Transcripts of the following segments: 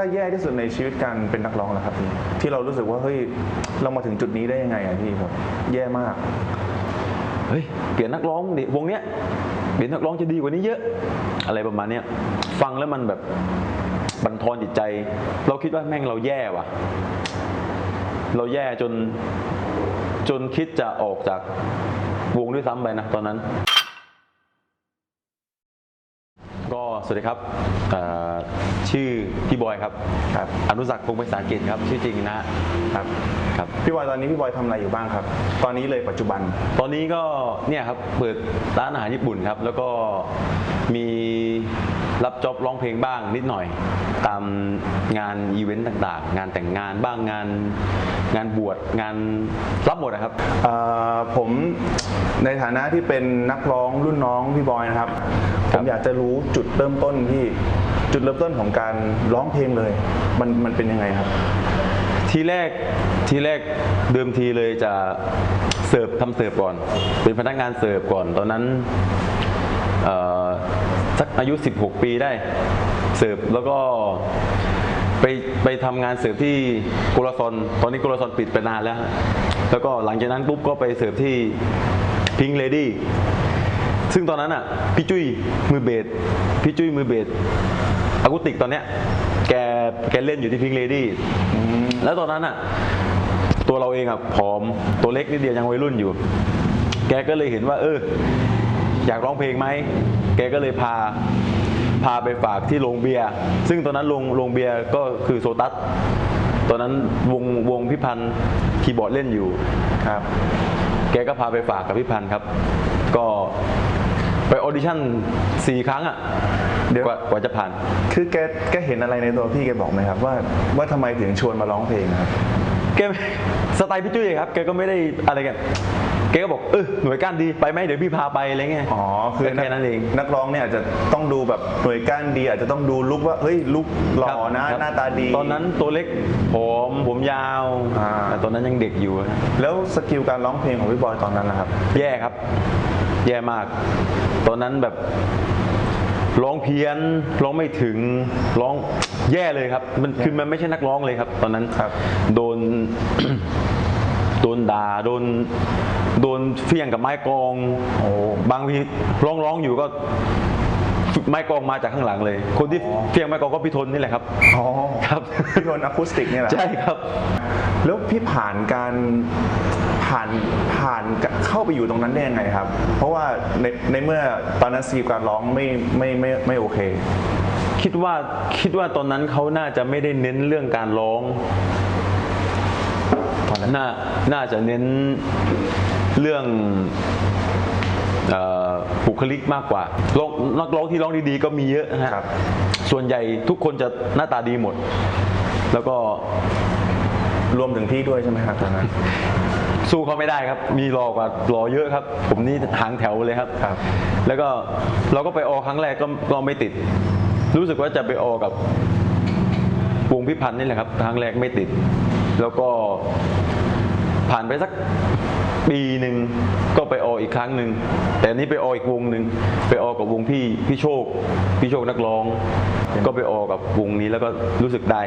ถ้าแย่ที่สุดในชีวิตการเป็นนักร้องล่ะครับพี่ที่เรารู้สึกว่าเฮ้ยเรามาถึงจุดนี้ได้ยังไงอะพี่แบบแย่มาก เฮ้ยเปลี่ยนนักร้องดิวงเนี้ยเปลี่ยนนักร้องจะดีกว่านี้เยอะ อะไรประมาณเนี้ยฟังแล้วมันแบบบันทอนจิตใจ เราคิดว่าแม่งเราแย่ว่ะ เราแย่จนจนคิดจะออกจากวงด้วยซ้ำไปนะตอนนั้น สวัสดีครับเอ่อชื่อพี่บอยครับครับอนุสักดิ์พงศ์ไพศาลเกตครับชื่อจริงนะครับครับพี่บอยตอนนี้พี่บอยทำอะไรอยู่บ้างครับ ตอนนี้เลยปัจจุบัน ตอนนี้ก็เนี่ยครับเปิดร้านอาหารญี่ปุ่นครับแล้วก็มี รับจ็อบร้องเพลงบ้างนิดหน่อย ตามงานอีเวนต์ต่างๆ งานแต่งงานบ้างงานงานบวชงานรับหมดนะครับ เอ่อผมในฐานะที่เป็นนักร้องรุ่นน้องพี่บอยนะครับผมอยากจะรู้จุดเริ่มต้นที่จุดเริ่มต้นของการร้องเพลงเลย มันมันเป็นยังไงครับ ทีแรกทีแรกเดิมทีเลยจะเสิร์ฟทำเสิร์ฟก่อน เป็นพนักงานเสิร์ฟก่อน ตอนนั้นเอ่อ สักอายุ 16 ปีได้เสิร์ฟแล้วก็ไปไปทำงานเสิร์ฟที่กุลาซอนตอนนี้กุลาซอนปิดไปนานแล้ว แล้วก็หลังจากนั้นปุ๊บก็ไปเสิร์ฟที่พิงเลดี้ซึ่งตอนนั้นอะพี่จุ้ยมือเบสพี่จุ้ยมือเบสอะคูติกตอนเนี้ยแกแกเล่นอยู่ที่พิงเลดี้แล้วตอนนั้นอะตัวเราเองอะผอมตัวเล็กนิดเดียวยังวัยรุ่นอยู่ แกก็เลยเห็นว่า เออ อยากร้องเพลงไหม แกก็เลยพาพาไปฝากที่โรงเบียร์ ซึ่งตอนนั้นโรงโรงเบียร์ก็คือโซตัส ตอนนั้นวงวงพี่พันธ์คีย์บอร์ดเล่นอยู่ครับ แกก็พาไปฝากกับพี่พันธ์ครับ ก็ไปออดิชั่นสี่ครั้งอะเดี๋ยวกว่ากว่าจะผ่าน คือแกแกเห็นอะไรในตัวพี่แกบอกไหมครับว่าว่าทำไมถึงชวนมาร้องเพลงครับ แกสไตล์พี่จุ้ยครับ แกก็ไม่ได้อะไรกัน แกก็บอกเออหน่วยก้านดีไปไหมเดี๋ยวพี่พาไปอะไรเงี้ย อ๋อคือแค่นั้นเองนักร้องเนี่ยอาจจะต้องดูแบบหน่วยก้านดีอาจจะต้องดูลุกว่าเฮ้ยลุกหล่อนะ ครับหน้าตาดี ตอนนั้นตัวเล็กผมผมยาวอ่า แต่ตอนนั้นยังเด็กอยู่นะแล้วสกิลการร้องเพลงของพี่บอยตอนนั้นนะครับ แย่ครับ แย่มาก ตอนนั้นแบบร้องเพี้ยนร้องไม่ถึงร้อง แย่เลยครับ มันคือมันไม่ใช่นักร้องเลยครับ ตอนนั้นครับ โดน โดนด่าโดน โดนเฟี้ยงกับไม้กลองโอ้บางทีร้องร้องอยู่ก็ไม้กลองมาจากข้างหลังเลย คนที่เฟี้ยงไม้กลองก็พี่ทนนี่แหละครับอ๋อครับพี่โดนอะคูสติกเนี่ยแหละใช่ครับ แล้วพี่ผ่านการผ่านผ่านเข้าไปอยู่ตรงนั้นได้ยังไงครับ เพราะว่าในในเมื่อตอนนั้นสกิลการร้องไม่ไม่ไม่ไม่โอเค คิดว่าคิดว่าตอนนั้นเขาน่าจะไม่ได้เน้นเรื่องการร้องน่าน่าจะเน้น เรื่องเอ่อบุคลิกมากกว่าร้องนักร้องที่ร้องดีๆก็มีเยอะนะฮะครับส่วนใหญ่ทุกคนจะหน้าตาดีหมด แล้วก็รวมถึงพี่ด้วยใช่ไหมครับตอนนั้นสู้เขาไม่ได้ครับ มีรอกว่ารอเยอะครับ ผมนี่หางแถวเลยครับครับ แล้วก็เราก็ไปออครั้งแรกก็ก็ไม่ติด รู้สึกว่าจะไปออกับวงพิพันธ์นี่แหละครับครั้งแรกไม่ติด แล้วก็ผ่านไปสัก ปีหนึ่งก็ไปอออีกครั้งหนึ่งแต่อันนี้ไปอออีกวงหนึ่งไปออกับวงพี่พี่โชคพี่โชคนักร้อง ก็ไปออกับวงนี้แล้วก็รู้สึกได้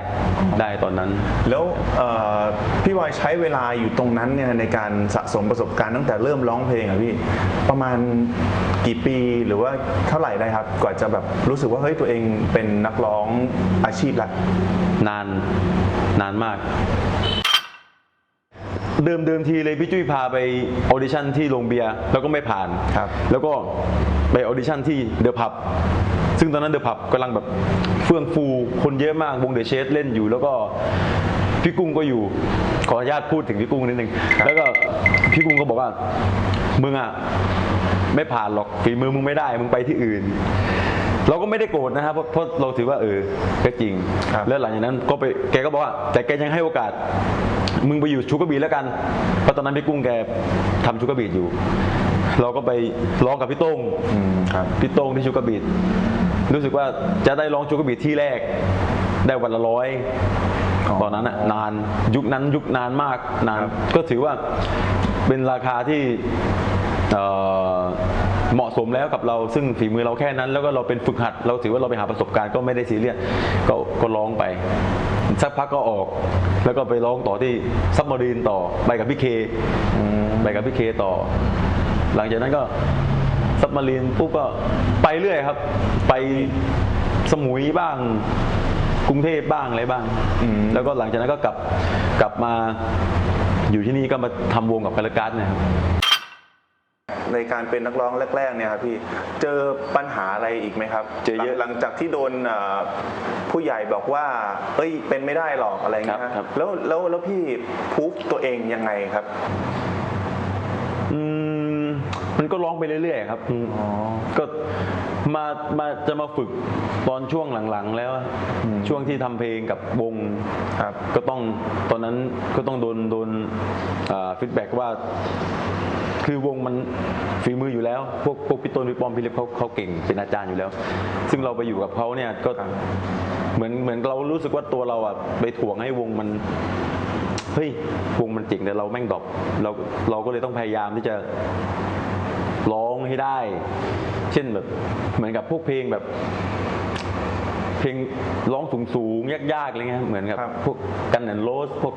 ได้ตอนนั้น แล้วเอ่อพี่บอยใช้เวลาอยู่ตรงนั้นเนี่ยในการสะสมประสบการณ์ตั้งแต่เริ่มร้องเพลงอะพี่ประมาณกี่ปีหรือว่าเท่าไหร่ได้ครับกว่าจะแบบรู้สึกว่าเฮ้ยตัวเองเป็นนักร้องอาชีพละนานนานมาก เดิมเดิมทีเลยพี่จุ้ยพาไปออดิชั่นที่โรงเบียร์แล้วก็ไม่ผ่านครับ แล้วก็ไปออดิชั่นที่เดอะพับซึ่งตอนนั้นเดอะพับกำลังแบบเฟื่องฟูคนเยอะมากวงเดอะเชสเล่นอยู่แล้วก็พี่กุ้งก็อยู่ขออนุญาตพูดถึงพี่กุ้งนิดนึงแล้วก็พี่กุ้งก็บอกว่ามึงอะไม่ผ่านหรอกฝีมือมึงไม่ได้มึงไปที่อื่น เราก็ไม่ได้โกรธนะครับเพราะเพราะเราถือว่าเออก็จริงครับแล้วหลังจากนั้นก็ไปแกก็บอกว่า แต่แกยังให้โอกาส มึงไปอยู่ชูกระบีแล้วกันเพราะตอนนั้นพี่กุ้งแกทำชูกระบีอยู่ เราก็ไปร้องกับพี่โต้งอืมครับพี่โต้งที่ชูกระบีรู้สึกว่าจะได้ร้องชูกระบีที่แรก ได้วันละร้อยอ๋อตอนนั้นน่ะนานยุคนั้นยุคนานมากนานก็ถือว่าเป็นราคาที่ เหมาะสมแล้วกับเราซึ่งฝีมือเราแค่นั้น แล้วก็เราเป็นฝึกหัด เราถือว่าเราไปหาประสบการณ์ก็ไม่ได้ซีเรียสก็ก็ร้องไป สักพักก็ออก แล้วก็ไปร้องต่อที่ซับมารีนต่อไปกับพี่เคไปกับพี่เคต่อ หลังจากนั้นก็ซับมารีนปุ๊บก็ไปเรื่อยครับ ไปสมุยบ้างกรุงเทพบ้างอะไรบ้าง แล้วก็หลังจากนั้นก็กลับกลับมาอยู่ที่นี่ก็มาทำวงกับคาราการ์ดเนะครับ ในการเป็นนักร้องแรกๆเนี่ยครับพี่เจอปัญหาอะไรอีกไหมครับเจอเยอะหลังหลังจากที่โดนเอ่อผู้ใหญ่บอกว่า เอ้ยเป็นไม่ได้หรอกอะไรเงี้ยครับครับแล้วแล้วแล้วพี่พูฟตัวเองยังไงครับอืมมันก็ร้องไปเรื่อยๆครับอืมอ๋อก็ มามาจะมาฝึกตอนช่วงหลังๆ แล้วอะช่วงที่ทำเพลงกับวงครับ ก็ต้องตอนนั้นก็ต้องโดนโดนฟีดแบ็กว่า คือวงมันฝีมืออยู่แล้ว พวกพวกพี่ต้นพี่ปอมพี่เล็บเขาเขาเก่งเป็นอาจารย์อยู่แล้ว ซึ่งเราไปอยู่กับเขาเนี่ยก็ครับเหมือนเหมือนเรารู้สึกว่าตัวเราอะไปถ่วงให้วงมัน เฮ้ยวงมันเจ๋งแต่เราแม่งดรอปเราเราก็เลยต้องพยายามที่จะ ร้องให้ได้ เช่นแบบเหมือนกับพวกเพลงแบบ เพลงร้องสูงๆยากๆอะไรเงี้ยเหมือนกับครับ พวกกันแอนโรสพวก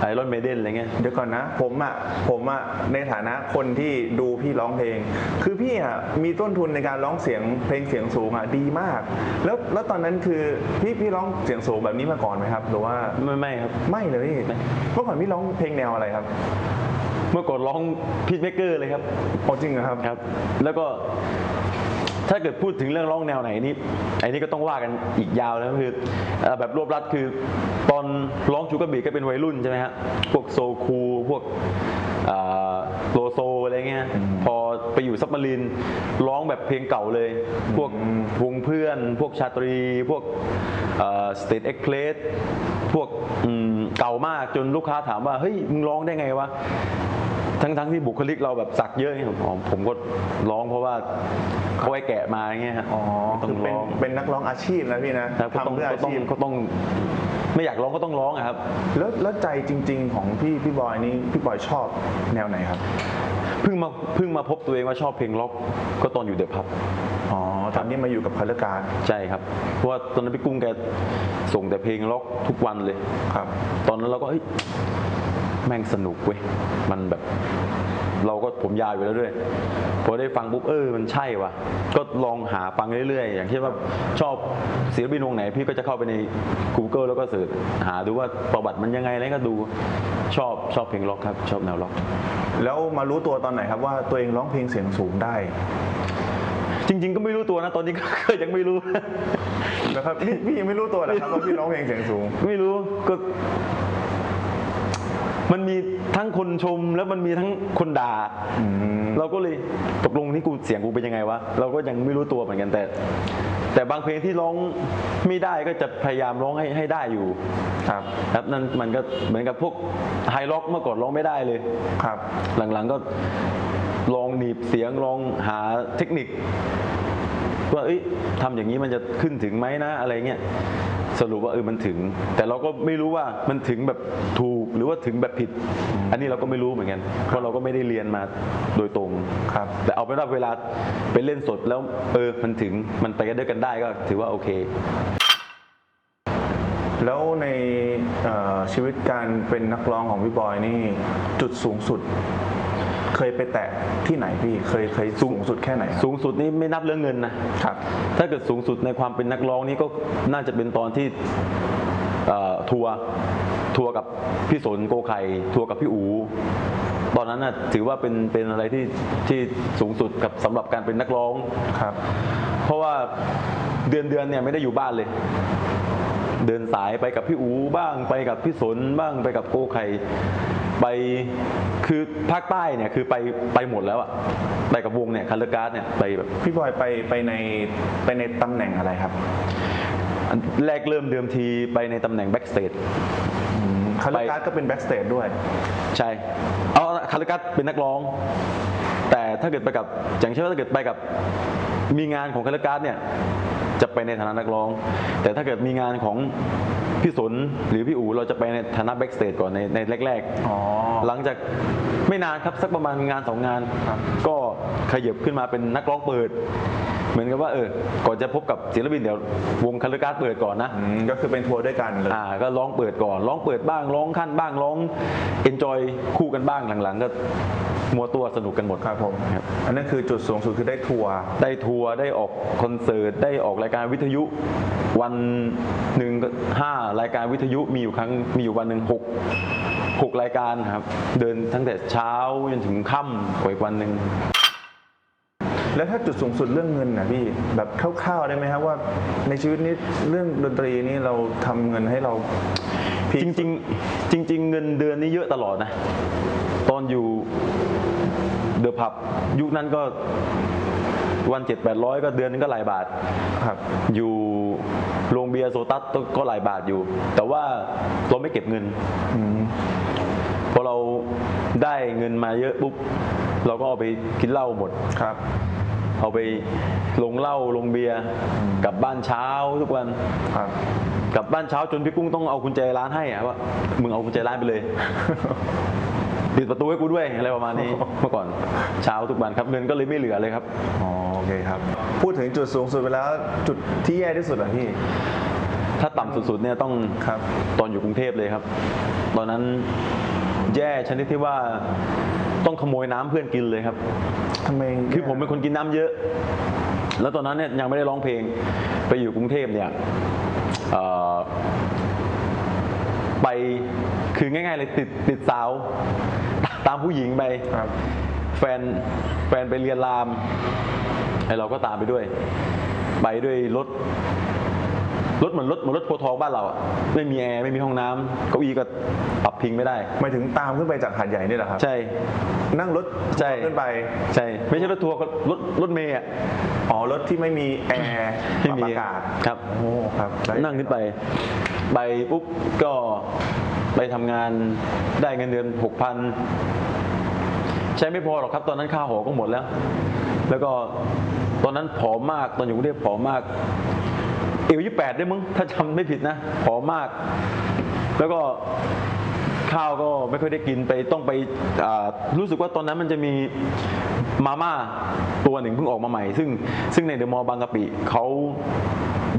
ไอรอนเมเดนอะไรเงี้ย เดี๋ยวก่อนนะ ผมอะผมอะในฐานะคนที่ดูพี่ร้องเพลง คือพี่อะมีต้นทุนในการร้องเสียงเพลงเสียงสูงอะดีมาก แล้วแล้วตอนนั้นคือพี่พี่ร้องเสียงสูงแบบนี้มาก่อนไหมครับ หรือว่าไม่ไม่ครับ ไม่เลยเมื่อก่อนพี่ร้องเพลงแนวอะไรครับ เมื่อก่อนร้องพีทเมเกอร์เลยครับโอ้จริงเหรอครับ ครับ แล้วก็ถ้าเกิดพูดถึงเรื่องร้องแนวไหนนี่ไอ้นี่ก็ต้องว่ากันอีกยาวแล้วคือเอ่อแบบรวบรัดคือตอนร้องชูกระบีก็เป็นวัยรุ่นใช่ไหมฮะพวกโซคูลพวกอ่าโลโซอะไรเงี้ยพอไปอยู่ซับมารีนร้องแบบเพลงเก่าเลย พวกวงเพื่อน พวกชาตรี พวกสเตทเอ็กเพลสพวกอืมเก่ามากจนลูกค้าถามว่า เฮ้ย มึงร้องได้ไงวะ ทั้งทั้งที่บุคลิกเราแบบสักเยอะไงผมอ๋อผมก็ร้องเพราะว่าเขาไว้แกะมาอย่างเงี้ยฮะอ๋อต้อคืองเป็นร้องเป็นนักร้องอาชีพนะพี่นะครับก็ต้องทำเพื่อก็อาต้องชีพ ก็ต้อง ไม่อยากร้องก็ต้องร้องอะครับ แล้วแล้วใจจริง ๆ ของพี่พี่บอยนี่พี่บอยชอบแนวไหนครับ เพิ่งมาเพิ่งมาพบตัวเองว่าชอบเพลงล็อกก็ตอนอยู่เดอะพับ อ๋อตอนนี้มาอยู่กับคาร์ลการใช่ครับ เพราะว่าตอนนั้นพี่กุ้งแกส่งแต่เพลงล็อกทุกวันเลย ครับ ตอนนั้นเราก็เอ้ย แม่งสนุกเว้ย มันแบบ เราก็ผมยาวอยู่แล้วด้วย พอได้ฟังปุ๊บเออ มันใช่ว่ะ ก็ลองหาฟังเรื่อยๆ อย่างเช่นว่าชอบศิลปินวงไหน พี่ก็จะเข้าไปใน Google แล้วก็เสิร์ชหาดูว่าประวัติมันยังไงอะไรก็ดูชอบชอบเพลงล็อกครับ ชอบแนวล็อก แล้วมารู้ตัวตอนไหนครับว่าตัวเองร้องเพลงเสียงสูงได้ จริง ๆ ก็ไม่รู้ตัวนะตอนนี้ก็ก็ยังไม่รู้ นะครับนี่พี่ยังไม่รู้ตัวเหรอครับว่าพี่ร้องเพลงเสียงสูง ไม่รู้ก็ มันมีทั้งคนชมแล้วมันมีทั้งคนด่าอืมเราก็เลยตกลงนี่กูเสียงกูเป็นยังไงวะ เราก็ยังไม่รู้ตัวเหมือนกันแต่ แต่บางเพลงที่ร้องไม่ได้ก็จะพยายามร้องให้ให้ได้อยู่ ครับครับนั่นมันก็เหมือนกับพวกไฮล็อกเมื่อก่อนร้องไม่ได้เลย ครับ หลังๆก็ลองหนีบเสียงลองหาเทคนิคว่าเอ้ยทำอย่างนี้มันจะขึ้นถึงไหมนะอะไรเงี้ย สรุปว่าเออมันถึง แต่เราก็ไม่รู้ว่ามันถึงแบบถูกหรือว่าถึงแบบผิด อันนี้เราก็ไม่รู้เหมือนกันเพราะเราก็ไม่ได้เรียนมาโดยตรงครับ แต่เอาเป็นว่าเวลาไปเล่นสดแล้วเออมันถึงมันไปกันด้วยกันได้ก็ถือว่าโอเค แล้วในเอ่อชีวิตการเป็นนักร้องของพี่บอยนี่จุดสูงสุด เคยไปแตะที่ไหนพี่เคยเคยสูงสุดแค่ไหนครับสูงสุดนี่ไม่นับเรื่องเงินนะครับ ถ้าเกิดสูงสุดในความเป็นนักร้องนี่ก็น่าจะเป็นตอนที่เอ่อทัวร์ทัวร์กับพี่สนโกไข่ทัวร์กับพี่อูตอนนั้นน่ะถือว่าเป็นเป็นอะไรที่ที่สูงสุดกับสำหรับการเป็นนักร้องครับ เพราะว่าเดือนเดือนเนี่ยไม่ได้อยู่บ้านเลย เดินสายไปกับพี่อูบ้างไปกับพี่สนบ้างไปกับโกไข่ ไปคือภาคใต้เนี่ยคือไปไปหมดแล้วอะไปกับวงเนี่ยคันเลอร์การ์ดเนี่ยไปแบบพี่บอยไปไปในไปในตำแหน่งอะไรครับอันแรกเริ่มเดิมทีไปในตำแหน่งแบ็กสเตจ คาร์ลการ์ดก็เป็นแบ็กสเตจด้วย ใช่ เอาคาร์กัสเป็นนักร้อง แต่ถ้าเกิดไปกับอย่างเช่นว่าถ้าเกิดไปกับมีงานของคาร์กัสเนี่ย จะไปในฐานะนักร้อง แต่ถ้าเกิดมีงานของพี่สนหรือพี่อูเราจะไปในฐานะแบ็กสเตจก่อนในในแรกอ๋อ ๆ หลังจากไม่นานครับสักประมาณงานสองงานครับก็ขยับขึ้นมาเป็นนักร้องเปิด เหมือนกับว่าเออก่อนจะพบกับศิลปินเดี๋ยววงคาร์การ์ดเปิดก่อนนะอืมก็คือเป็นทัวร์ด้วยกันเลย อ่าก็ร้องเปิดก่อนร้องเปิดบ้างร้องขั้นบ้างร้องเอนจอยคู่กันบ้างหลังๆ ก็มัวตัวสนุกกันหมด ครับผม ครับ อันนั้นคือจุดสูงสุดคือได้ทัวร์ ได้ทัวร์ได้ออกคอนเสิร์ตได้ออกรายการวิทยุ วันหนึ่งก็ห้ารายการวิทยุมีอยู่ครั้งมีอยู่วันหนึ่งหกหกรายการครับ เดินตั้งแต่เช้าจนถึงค่ำอีกวันหนึ่ง แล้วถ้าจุดสูงสุดเรื่องเงินนะพี่แบบคร่าวๆได้ไหมครับว่า ในชีวิตนี้เรื่องดนตรีนี้เราทำเงินให้เราพีคจริงๆจริง ๆ เงินเดือนนี้เยอะตลอดนะ ตอนอยู่เดอะพับยุคนั้นก็วันเจ็ดแปดร้อยก็เดือนนึงก็หลายบาทครับ อยู่โรงเบียร์โซตัสก็หลายบาทอยู่ แต่ว่าเราไม่เก็บเงินอืมพอเราได้เงินมาเยอะปุ๊บเราก็เอาไปกินเหล้าหมดครับ เอาไปลงเหล้าลงเบียร์กลับบ้านเช้าทุกวัน ครับ กลับบ้านเช้าจนพี่กุ้งต้องเอากุญแจร้านให้อะว่ามึงเอากุญแจร้านไปเลย ปิดประตูให้กูด้วยอะไรประมาณนี้ เมื่อก่อนเช้าทุกวันครับเงินก็เลยไม่เหลือเลยครับ อ๋อโอเคครับ พูดถึงจุดสูงสุดไปแล้วจุดที่แย่ที่สุดอะพี่ ถ้าต่ำสุดๆเนี่ยต้องครับ ตอนอยู่กรุงเทพเลยครับ ตอนนั้นแย่ชนิดที่ว่าต้องขโมยน้ำเพื่อนกินเลยครับทำไมคือผมเป็นคนกินน้ำเยอะ แล้วตอนนั้นเนี่ยยังไม่ได้ร้องเพลงไปอยู่กรุงเทพเนี่ยเอ่อไปคือง่ายๆเลยติดติดสาว ตามผู้หญิงไป ครับ แฟนแฟนไปเรียนรามไอเราก็ตามไปด้วย ไปด้วยรถ รถเหมือนรถเหมือนรถโพธิ์ทองบ้านเราอะไม่มีแอร์ไม่มีห้องน้ำเก้าอี้ก็ปรับพิงไม่ได้ หมายถึงตามขึ้นไปจากหาดใหญ่นี่เหรอครับ ใช่ นั่งรถใช่ ขึ้นไป ใช่ไม่ใช่รถทัวร์ก็รถรถเมย์อะอ๋อ รถที่ไม่มีแอร์ปไม่รับมีอากาศครับ โอ้ครับแล้วนั่งขึ้นไป ไปปุ๊บก็ไปทำงานได้เงินเดือนหกพันใช้ไม่พอหรอกครับตอนนั้นค่าหอก็หมดแล้ว แล้วก็ตอนนั้นผอมมากตอนอยู่กรุงเทพผอมมาก เอวยี่แปดได้มึงถ้าจำไม่ผิดนะผอมมาก แล้วก็ข้าวก็ไม่ค่อยได้กินไปต้องไปอ่ารู้สึกว่าตอนนั้นมันจะมีมาม่าตัวหนึ่งเพิ่งออกมาใหม่ ซึ่งซึ่งในเดอะมอลล์บางกะปิเขา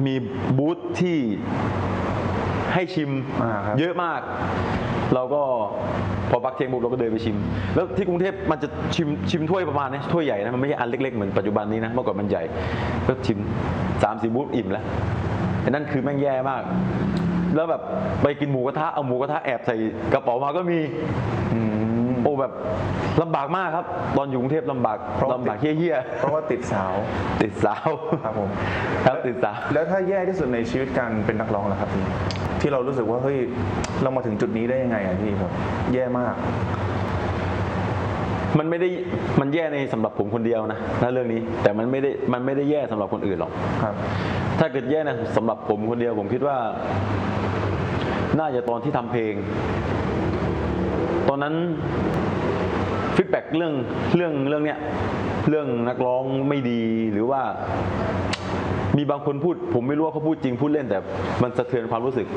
มีบูธที่ให้ชิมอ่าครับเยอะมาก เราก็ พอปักเทียงบุกเราก็เดินไปชิม แล้วที่กรุงเทพมันจะชิมชิมถ้วยประมาณนี้ถ้วยใหญ่นะมันไม่ใช่อันเล็กๆเหมือนปัจจุบันนี้นะเมื่อก่อนมันใหญ่ก็ชิมสามสี่บูธอิ่มแล้วไอ้นั่นคือแม่งแย่มาก แล้วแบบไปกินหมูกระทะเอาหมูกระทะแอบใส่กระเป๋ามาก็มีอืมโอ้แบบลำบากมากครับ ตอนอยู่กรุงเทพลำบากเพราะลำบากเฮี้ยเพราะว่าติดสาวๆติดสาวครับผมครับติดสาว แล้วถ้าแย่ที่สุดในชีวิตการเป็นนักร้องล่ะครับพี่ ที่เรารู้สึกว่าเฮ้ยเรามาถึงจุดนี้ได้ยังไงอะพี่แบบแย่มาก มันไม่ได้มันแย่ในสำหรับผมคนเดียวนะถ้าเรื่องนี้ แต่มันไม่ได้มันไม่ได้แย่สำหรับคนอื่นหรอก ครับ ถ้าเกิดแย่นะสำหรับผมคนเดียวผมคิดว่า น่าจะตอนที่ทำเพลง ตอนนั้นฟีดแบ็กเรื่องเรื่องเรื่องเนี้ยเรื่องนักร้องไม่ดีหรือว่า มีบางคนพูด ผมไม่รู้ว่าเขาพูดจริงพูดเล่นแต่ มันสะเทือนความรู้สึก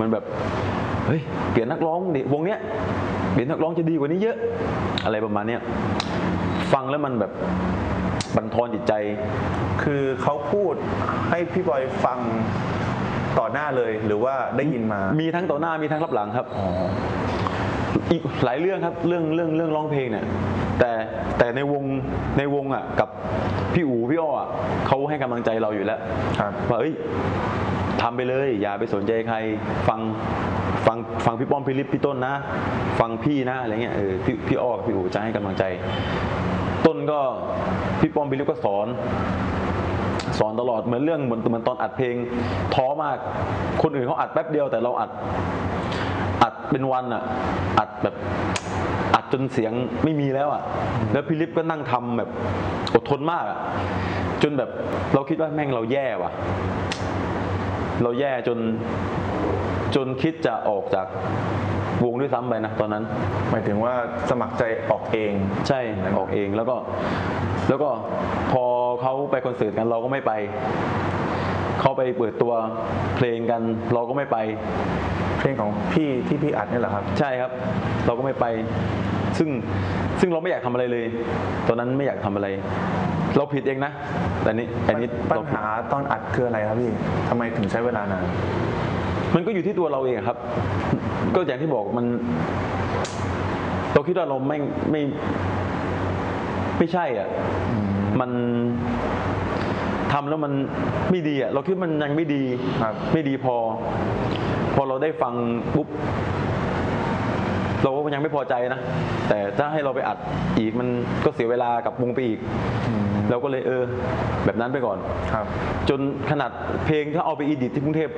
มันแบบเฮ้ยเปลี่ยนนักร้องดิวงเนี้ยเปลี่ยนนักร้องจะดีกว่านี้เยอะ อะไรประมาณเนี้ยฟังแล้วมันแบบบันทอนจิตใจ คือเขาพูดให้พี่บอยฟังต่อหน้าเลยหรือว่าได้ยินมา มีทั้งต่อหน้ามีทั้งรับหลังครับ อ๋ออีกหลายเรื่องครับเรื่องเรื่องเรื่องร้องเพลงเนี่ยแต่แต่ในวงในวงอะกับพี่อูพี่อ้ออะเขาให้กำลังใจเราอยู่แล้วครับ ว่าเอ้ยทำไปเลย อย่าไปสนใจใครฟังฟังฟังพี่ป้อมพี่ลิปพี่ต้นนะ ฟังพี่นะอะไรเงี้ยเออพี่พี่อ้อกับพี่อูจะให้กำลังใจ ต้นก็พี่ป้อมพี่ลิปก็สอนสอนตลอดเหมือนเรื่องเหมือนเหมือนตอนอัดเพลงท้อมากคนอื่นเขาอัดแป๊บเดียวแต่เราอัดอัด เป็นวันอะอัดแบบอัดจนเสียงไม่มีแล้วอะ แล้วพี่ลิฟก็นั่งทำแบบอดทนมากอะจนแบบเราคิดว่าแม่งเราแย่ว่ะ เราแย่จนจนคิดจะออกจากวงด้วยซ้ำไปนะตอนนั้น หมายถึงว่าสมัครใจออกเองใช่ออกเองแล้วก็ แล้วก็พอเขาไปคอนเสิร์ตกันเราก็ไม่ไป เขาไปเปิดตัวเพลงกัน เราก็ไม่ไป เพลงของพี่ที่พี่อัดเนี่ยเหรอครับ ใช่ครับ เราก็ไม่ไป ซึ่งซึ่งเราไม่อยากทำอะไรเลย ตอนนั้นไม่อยากทำอะไร เราผิดเองนะแต่นี้อันนี้ปัญเราผิดหาตอนอัดคืออะไรครับพี่ทำไมถึงใช้เวลานานมันก็อยู่ที่ตัวเราเองครับ ก็อย่างที่บอกมันเราคิดว่าเราไม่ไม่ไม่ใช่อะ มัน ทำแล้วมันไม่ดีอะเราคิดว่ามันยังไม่ดีครับ ไม่ดีพอ พอเราได้ฟังปุ๊บเราก็ยังไม่พอใจนะ แต่ถ้าให้เราไปอัดอีกมันก็เสียเวลากับวงไปอีก เราก็เลยเออ แบบนั้นไปก่อน ครับ จนขนาดเพลงถ้าเอาไปอีดิทที่กรุงเทพ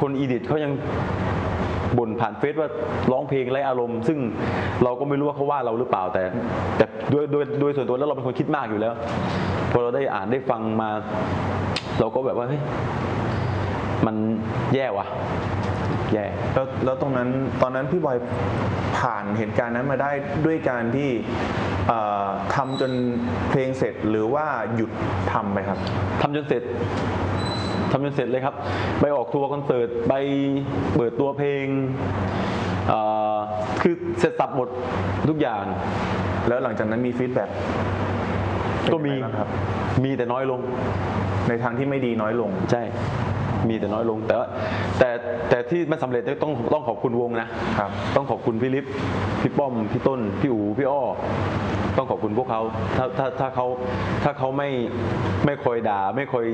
คนอีดิทเขายัง บ่นผ่านเฟซว่าร้องเพลงไร้อารมณ์ ซึ่งเราก็ไม่รู้ว่าเขาว่าเราหรือเปล่าแต่ แต่โดยโดยโดยส่วนตัวแล้วเราเป็นคนคิดมากอยู่แล้ว พอเราได้อ่านได้ฟังมา เราก็แบบว่าเฮ้ยมันแย่ว่ะแย่แล้วแล้วตรงนั้นตอนนั้นพี่บอยผ่านเหตุการณ์นั้นมาได้ด้วยการที่เอ่อทำจนเพลงเสร็จหรือว่าหยุดทำไปครับทำจนเสร็จ ทำจนเสร็จเลยครับ ไปออกทัวร์คอนเสิร์ตไปเปิดตัวเพลงเอ่อคือเสร็จสับหมดทุกอย่าง แล้วหลังจากนั้นมีฟีดแบ็กก็มีครับมีแต่น้อยลง ในทางที่ไม่ดีน้อยลงใช่ มีแต่น้อยลงแต่ว่าแต่แต่ที่มันสำเร็จเนี่ยต้องต้องขอบคุณวงนะครับ ต้องขอบคุณพี่ลิฟพี่ป้อมพี่ต้นพี่อู๋พี่อ้อต้องขอบคุณพวกเขาถ้าถ้าถ้าเขาถ้าเขาไม่ไม่คอยด่า ไม่คอย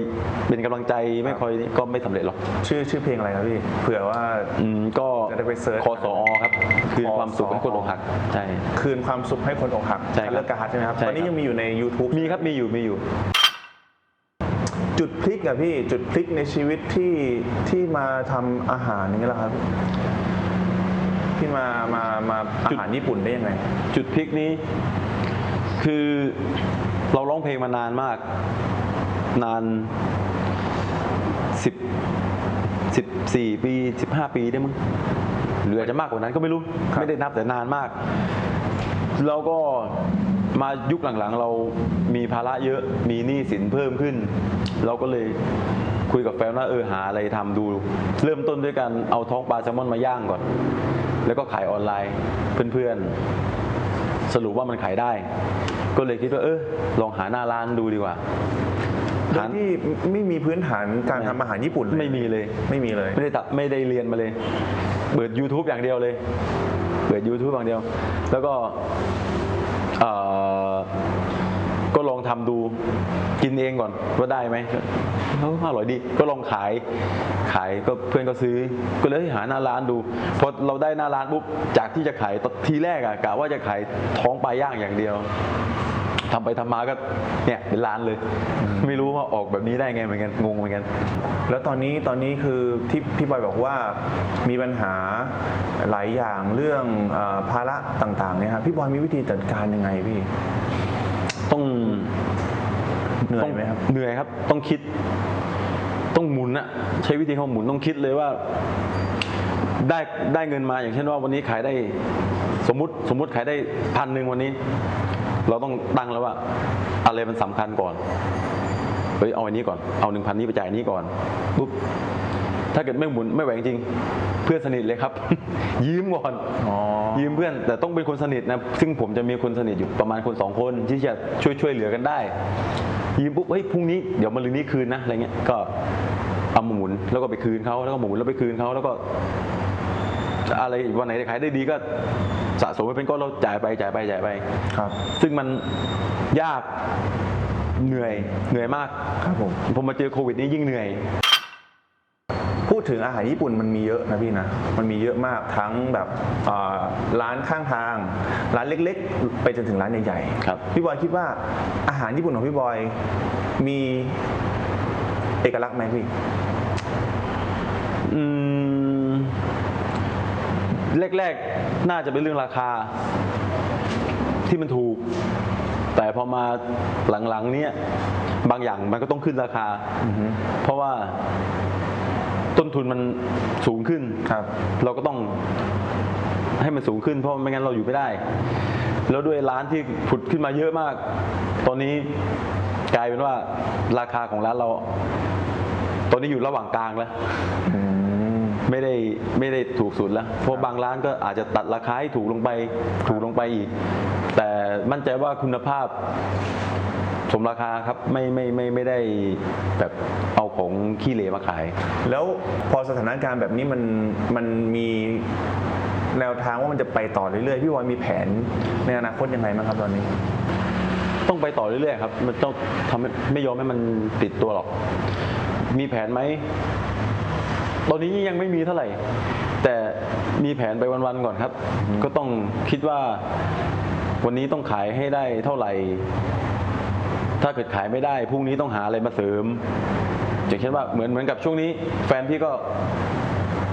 เป็นกำลังใจไม่คอยนี่ก็ไม่สำเร็จหรอกชื่อชื่อเพลงอะไรครับพี่เผื่อว่า อืมก็จะได้ไปเสิร์ช คอสอครับ คือความสุขให้คนอกหักใช่ คืนความสุขให้คนอกหักใช่ครับเลิกกาฮัทใช่ไหมครับใช่ตอนนี้ครับยังมีอยู่ใน YouTube มีครับมีอยู่มีอยู่ จุดพลิกอะพี่จุดพลิกในชีวิตที่ที่มาทำอาหารอย่างนี้แหละครับ ที่มามามาอาจุดหารญี่ปุ่นได้ยังไง จุดพลิกนี้ คือเราร้องเพลงมานานมาก นานสิบสิบสี่ปีสิบห้าปีได้มั้งหรืออาจจะมากกว่านั้นก็ไม่รู้ครับไม่ได้นับแต่นานมาก แล้วก็ มายุคหลังๆ เรามีภาระเยอะมีหนี้สินเพิ่มขึ้น เราก็เลยคุยกับแฟนว่าเออหาอะไรทำดู เริ่มต้นด้วยการเอาท้องปลาแซลมอนมาย่างก่อน แล้วก็ขายออนไลน์เพื่อนๆ สรุปว่ามันขายได้ ก็เลยคิดว่าเออลองหาหน้าร้านดูดีกว่าโดหายที่ไม่มีพื้นฐานการทำอาหารญี่ปุ่นเลยไม่มีเลยไม่มีเลย ไม่ได้ตัดไม่ได้เรียนมาเลย เปิด YouTube อย่างเดียวเลย เปิด YouTube อย่างเดียว แล้วก็เอ่อ ก็ลองทำดูกินเองก่อนว่าได้ไหมเขาอร่อยดีก็ลองขายขายก็เพื่อนก็ซื้อ ก็เลยหาหน้าร้านดูพอเราได้หน้าร้านปุ๊บจากที่จะขายทีแรกอะกะว่าจะขายท้องปลาย่างอย่างเดียว ทำไปทำมาก็เนี่ยเป็นร้านเลย ไม่รู้ว่าออกแบบนี้ได้ไงเหมือนกันงงเหมือนกัน แล้วตอนนี้ตอนนี้คือที่พี่บอยบอกว่ามีปัญหาหลายอย่างเรื่องเออภาระต่างๆเนี่ยครับพี่บอยมีวิธีจัดการยังไงพี่ ต้องเหนื่อยไหมครับเหนื่อยครับ ต้องคิด ต้องหมุนอะใช้วิธีของหมุนต้องคิดเลยว่าได้ได้เงินมาอย่างเช่นว่าวันนี้ขายได้สมมุติสมมุติขายได้พันหนึ่งวันนี้ เราต้องตั้งแล้วว่าอะไรมันสำคัญก่อนเฮ้ยเอาอันนี้ก่อนเอาหนึ่งพันนี้ไปจ่ายอันนี้ก่อนปุ๊บถ้าเกิดไม่หมุนไม่ไหวจริงๆเพื่อนสนิทเลยครับ ยืมก่อนอ๋อยืมเพื่อนแต่ต้องเป็นคนสนิทนะซึ่งผมจะมีคนสนิทอยู่ประมาณคนสองคนที่จะช่วยช่วยเหลือกันได้ ยืมปุ๊บเฮ้ยพรุ่งนี้เดี๋ยวมาลืนนี้คืนนะอะไรเงี้ยก็เอามาหมุนแล้วก็ไปคืนเขาแล้วก็หมุนแล้วไปคืนเขาแล้วก็ อะไรวันไหนขายได้ดีก็ สะสมไปเป็นก้อนเราจ่ายไปจ่ายไปจ่ายไปครับ ซึ่งมันยากเหนื่อยเหนื่อยมากครับผมพอมาเจอโควิดนี้ยิ่งเหนื่อย พูดถึงอาหารญี่ปุ่นมันมีเยอะนะพี่นะมันมีเยอะมากทั้งแบบเอ่อร้านข้างทาง ร้านเล็กๆ ไปจนถึงร้านใหญ่ๆครับพี่บอยคิดว่าอาหารญี่ปุ่นของพี่บอยมีเอกลักษณ์ไหมพี่ อืม แรกๆ น่าจะเป็นเรื่องราคาที่มันถูก แต่พอมาหลังๆ เนี้ยบางอย่างมันก็ต้องขึ้นราคา เพราะว่าต้นทุนมันสูงขึ้นครับ เราก็ต้องให้มันสูงขึ้น เพราะไม่งั้นเราอยู่ไม่ได้ แล้วด้วยร้านที่ผุดขึ้นมาเยอะมาก ตอนนี้กลายเป็นว่าราคาของร้านเรา ตอนนี้อยู่ระหว่างกลางแล้วอืม ไม่ได้ไม่ได้ถูกสุดแล้ว เพราะบางร้านก็อาจจะตัดราคาให้ถูกลงไปถูกลงไปอีก แต่มั่นใจว่าคุณภาพสมราคาครับไม่ไม่ไม่ไม่ได้แบบเอาของขี้เหร่มาขาย แล้วพอสถานการณ์แบบนี้มันมันมีแนวทางว่ามันจะไปต่อเรื่อยๆพี่วอยมีแผนในอนาคตยังไงบ้างครับตอนนี้ ต้องไปต่อเรื่อยๆครับ มันต้องทำให้ไม่ยอมให้มันติดตัวหรอก มีแผนไหม ตอนนี้ยังไม่มีเท่าไหร่ แต่มีแผนไปวันๆก่อนครับ ก็ต้องคิดว่า วันนี้ต้องขายให้ได้เท่าไหร่ ถ้าเกิดขายไม่ได้พรุ่งนี้ต้องหาอะไรมาเสริมอย่างเช่นว่าเหมือนเหมือนกับช่วงนี้ แฟนพี่ก็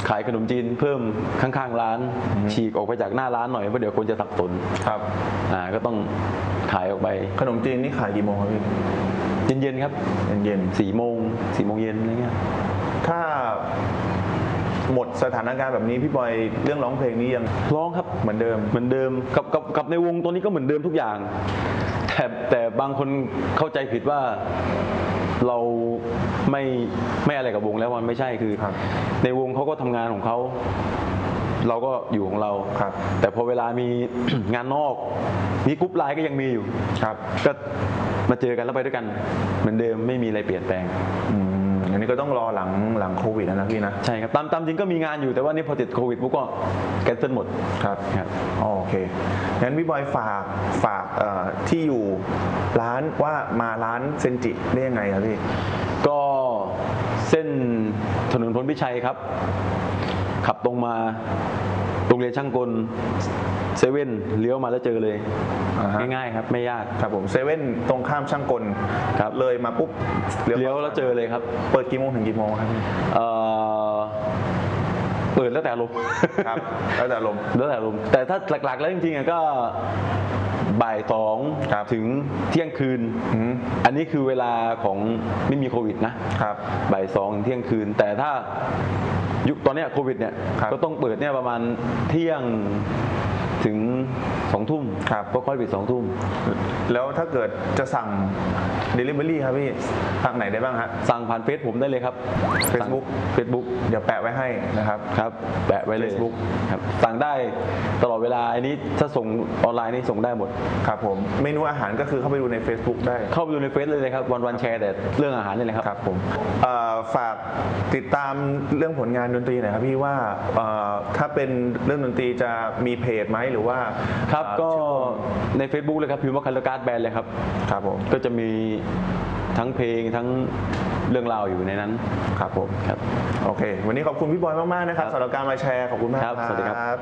ขายขนมจีนเพิ่มข้างๆร้านฉีกออกไปจากหน้าร้านหน่อยเพราะเดี๋ยวคนจะสับสนครับอ่าก็ต้องขายออกไปขนมจีนนี่ขายกี่โมงครับพี่เย็นๆครับเย็นสี่โมงสี่โมงเย็นอะไรเงี้ย ๆถ้า หมดสถานการณ์แบบนี้พี่บอยเรื่องร้องเพลงนี้ยังร้องครับเหมือนเดิม เหมือนเดิมกับกับกับในวงตัวนี้ก็เหมือนเดิมทุกอย่าง แต่แต่บางคนเข้าใจผิดว่าเราไม่ไม่อะไรกับวงแล้วมันไม่ใช่คือ ครับในวงเขาก็ทำงานของเขา เราก็อยู่ของเราครับ แต่พอเวลามี งานนอก มีกรุ๊ปไลน์ก็ยังมีอยู่ ครับ ก็มาเจอกันแล้วไปด้วยกัน เหมือนเดิมไม่มีอะไรเปลี่ยนแปลง อืม อันนี้ก็ต้องรอหลังหลังโควิดแล้วนะพี่นะใช่ครับตามตามจริงก็มีงานอยู่แต่ว่านี่พอติดโควิดปุ๊บก็แคนเซิลหมดครับครับอ๋อโอเคงั้นพี่บอยฝากฝากเอ่อที่อยู่ร้านว่ามาร้านเซนจิได้ยังไงครับพี่ก็เส้นถนนพลพิชัยครับ ขับตรงมาโรงเรียนช่างกลเซเว่นเลี้ยวมาแล้วเจอเลย อ่าฮะ ง่ายๆครับไม่ยากครับผมเซเว่นตรงข้ามช่างกลครับเลยมาปุ๊บเลี้ยวแล้วเจอเลยครับเปิดกี่โมงถึงกี่โมงครับพี่เอ่อเปิดแล้วแต่ลมณ์ ครับ แล้วแต่ลมณ์ แล้วแต่ลมณ์แต่ถ้าหลักๆแล้วจริงๆอะก็บ่ายสองครับถึงเที่ยงคืน อืม อันนี้คือเวลาของไม่มีโควิดนะครับ บ่ายสองถึงเที่ยงคืน แต่ถ้า ยุคตอนเนี้ยโควิดเนี่ยครับ ก็ต้องเปิดเนี่ยประมาณเที่ยง ถึงสองทุ่มครับก็ค่อยปิดสองทุ่ม แล้วถ้าเกิดจะสั่ง Delivery ครับพี่ทางไหนได้บ้างฮะ สั่งผ่านเฟซผมได้เลยครับ Facebook เฟซบุ๊กเดี๋ยวแปะไว้ให้นะครับครับแปะไว้เลย Facebook ครับสั่งได้ตลอดเวลาอันนี้ถ้าส่งออนไลน์นี่ส่งได้หมด ครับผมเมนูอาหารก็คือเข้าไปดูใน Facebook ได้ เข้าไปดูในเฟซเลยเลยครับวันวันๆแชร์แต่เรื่องอาหารนี่แหละครับครับผมเอ่อฝากติดตามเรื่องผลงานดนตรีหน่อยครับพี่ว่าเอ่อถ้าเป็นเรื่องดนตรีจะมีเพจไหมหรือว่าครับเอ่อก็ใน Facebook เลยครับพิมพ์ว่าคันลการ์ดแบนเลยครับครับผมก็จะมีทั้งเพลงทั้งเรื่องราวอยู่ในนั้นครับผมครับโอเค วันนี้ขอบคุณพี่บอยมากๆนะครับครับสำหรับการมาแชร์ขอบคุณมากครับสวัสดีครับครับ